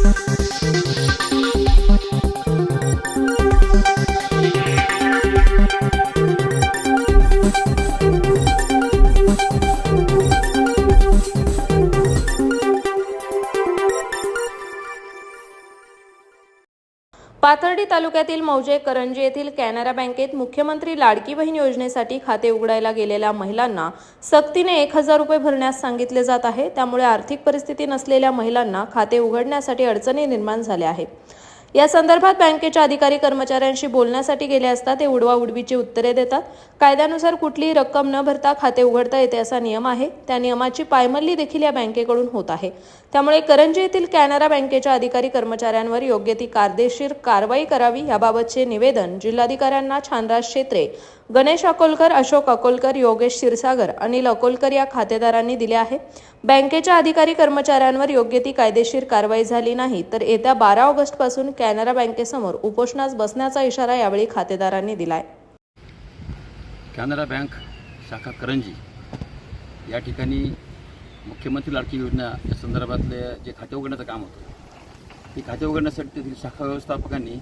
Thank you. Pathardi तालुक्यातील मौजे करंजी येथील कॅनरा बँकेत मुख्यमंत्री लाडकी बहीण योजनेसाठी खाते उघडायला गेलेल्या महिलांना सक्तीने एक हजार रुपये भरण्यास सांगितले जात आहे. त्यामुळे आर्थिक परिस्थिती नसलेल्या महिलांना खाते उघडण्यासाठी अडचणी निर्माण झाल्या आहेत. या संदर्भात बँकेच्या अधिकारी कर्मचाऱ्यांशी बोलण्यासाठी गेले असता ते उडवा उडवीची उत्तरे देतात. कायद्यानुसार कुठलीही रक्कम न भरता खाते उघडता येते असा नियम आहे. त्या नियमाची पायमल्ली देखील या बँकेकडून होत आहे. त्यामुळे करंजी येथील कॅनरा बँकेच्या अधिकारी कर्मचाऱ्यांवर योग्य ती कायदेशीर कारवाई करावी याबाबतचे निवेदन जिल्हाधिकाऱ्यांना छानराज क्षेत्रे गणेश अकोलकर अशोक अकोलकर योगेश क्षीरसागर अनिल अकोलकर या खातेदारांनी दिले आहे. बँकेच्या अधिकारी कर्मचाऱ्यांवर योग्य ती कायदेशीर कारवाई झाली नाही तर येत्या बारा ऑगस्टपासून कॅनरा बँकेसमोर उपोषणास बसण्याचा इशारा यावेळी खातेदारांनी दिलाय. कॅनरा बँक शाखा करंजी या ठिकाणी मुख्यमंत्री लाडकी योजना या संदर्भातले जे खाते उघडण्याचं काम होतं ते खाते उघडण्यासाठी तेथील शाखा व्यवस्थापकांनी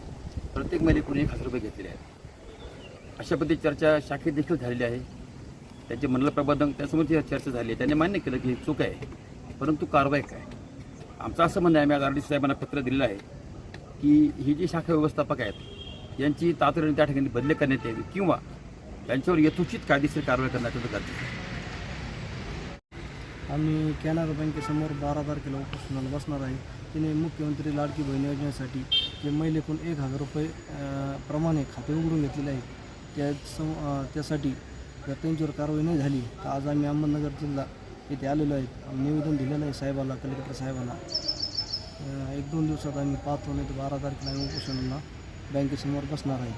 प्रत्येक महिलेकडून एक हजार रुपये घेतलेले आहेत. अशा पद्धती चर्चा शाखेत देखील झालेली आहे. त्याचे मंडल प्रबंधक त्यासमोर चर्चा झाली आहे. त्यांनी मान्य केलं की ही चूक आहे परंतु कारवाई काय? आमचं असं म्हणणं आहे आम्ही आज आर डी साहेबांना पत्र दिलेलं आहे की ही जी शाखा व्यवस्थापक आहेत यांची तातडीने त्या ठिकाणी बदली करण्यात यावी किंवा यांच्यावर यथोचित कायदेशीर कारवाई करण्याचं गरजेचं आम्ही कॅनरा बँकेसमोर बारा तारखेला उपोषणाला बसणार आहे. तिने मुख्यमंत्री लाडकी बहीण योजनेसाठी जे महिलेकडून एक हजार रुपये प्रमाणे खाते उघडून घेतलेले आहेत त्या सम त्यासाठी जर त्यांच्यावर कारवाई नाही झाली तर आज आम्ही अहमदनगर जिल्हा येथे आलेलो आहेत निवेदन दिलेलं आहे साहेबाला कलेक्टर साहेबाला. एक दोन दिवसात आम्ही पाहतो नाही तर बारा तारखेला आम्ही उपोषणाला बँकेसमोर बसणार आहे.